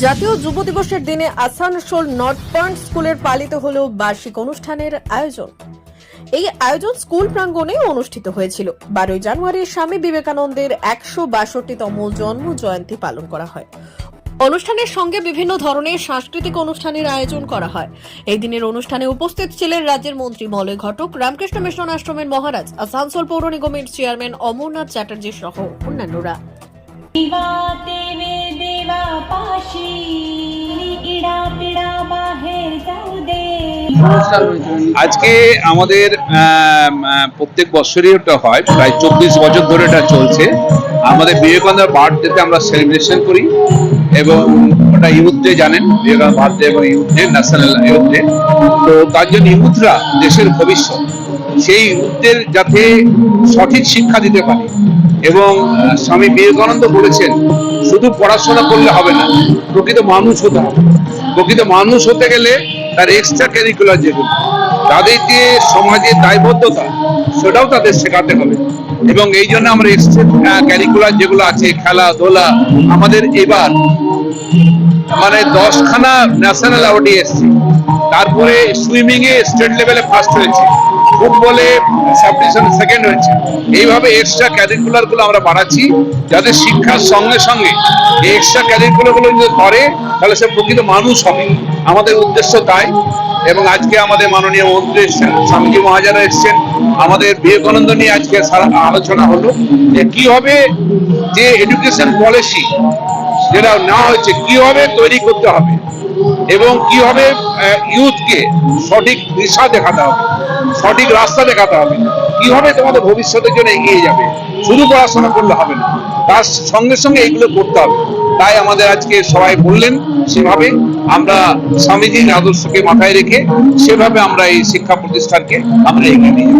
জাতীয় যুব দিবসের দিনে আসানসোল নর্থ পয়েন্ট স্কুলের পালিত হল বার্ষিক অনুষ্ঠানের আয়োজন। এই আয়োজন স্কুল প্রাঙ্গণে অনুষ্ঠিত হয়েছিল। বারোই জানুয়ারি স্বামী বিবেকানন্দের একশো বাষট্টিতম জন্ম জয়ন্তী পালন করা হয়। অনুষ্ঠানের সঙ্গে বিভিন্ন ধরনের সাংস্কৃতিক অনুষ্ঠানের আয়োজন করা হয়। এই দিনের অনুষ্ঠানে উপস্থিত ছিলেন রাজ্যের মন্ত্রী মলয় ঘটক, রামকৃষ্ণ মিশন আশ্রমের মহারাজ, আসানসোল পৌর নিগমের চেয়ারম্যান অমরনাথ চ্যাটার্জি সহ অন্যান্যরা। देवा देवे देवा पाशी इडा पिडा बाहेर जाऊ दे আজকে আমাদের আম, আহ, প্রত্যেক বছরই ওটা হয় প্রায় চব্বিশ বছর ধরে এটা চলছে আমাদের বিবেকানন্দের বার্থডেতে আমরা সেলিব্রেশন করি এবং ওটা ইউথ ডে জানেন বিবেকানন্দ বার্থডে এবং youth day national youth day তো তার জন্য ইউথরা দেশের ভবিষ্যৎ সেই ইউথদের যাতে সঠিক শিক্ষা দিতে পারে। এবং স্বামী বিবেকানন্দ বলেছেন, শুধু পড়াশোনা করলে হবে না, প্রকৃত মানুষ হতে হবে। প্রকৃত মানুষ হতে গেলে তার এক্সট্রা ক্যারিকুলার যেগুলো তাদের যে সমাজের দায়বদ্ধতা, সেটাও তাদের শেখাতে হবে। এবং এই জন্য আমরা এক্সট্রা ক্যারিকুলার যেগুলো আছে, খেলাধুলা, আমাদের এবার মানে দশখানা ন্যাশনাল অ্যাওয়ার্ডে এসছে। তারপরে সুইমিং এ স্টেট লেভেলে ফার্স্ট হয়েছে। ফুটবলে সাব ডিভিশনে সেকেন্ড হয়েছে। এইভাবে এক্সট্রা ক্যারিকুলারগুলো আমরা বাড়াচ্ছি যাতে শিক্ষার সঙ্গে সঙ্গে এই এক্সট্রা ক্যারিকুলারগুলো যদি করে তাহলে সে প্রকৃত মানুষ হবে। আমাদের উদ্দেশ্য তাই। এবং আজকে আমাদের মাননীয় মন্ত্রী এসছেন স্বামীজি মহাজারা এসছেন। আমাদের বিবেকানন্দ নিয়ে আজকে সারা আলোচনা হলো যে কি হবে যে এডুকেশন পলিসি যেটা নেওয়া হয়েছে কীভাবে তৈরি করতে হবে। এবং কীভাবে ইউথকে সঠিক দিশা দেখাতে হবে। সঠিক রাস্তা দেখাতে হবে। কীভাবে তোমাদের ভবিষ্যতের জন্য এগিয়ে যাবে। শুধু পড়াশোনা করলে হবে না। তার সঙ্গে সঙ্গে এগুলো করতে হবে। তাই আমাদের আজকে সবাই বললেন, সেভাবে আমরা স্বামীজির আদর্শকে মাথায় রেখে সেভাবে আমরা এই শিক্ষা প্রতিষ্ঠানকে আমরা এগিয়ে নিয়ে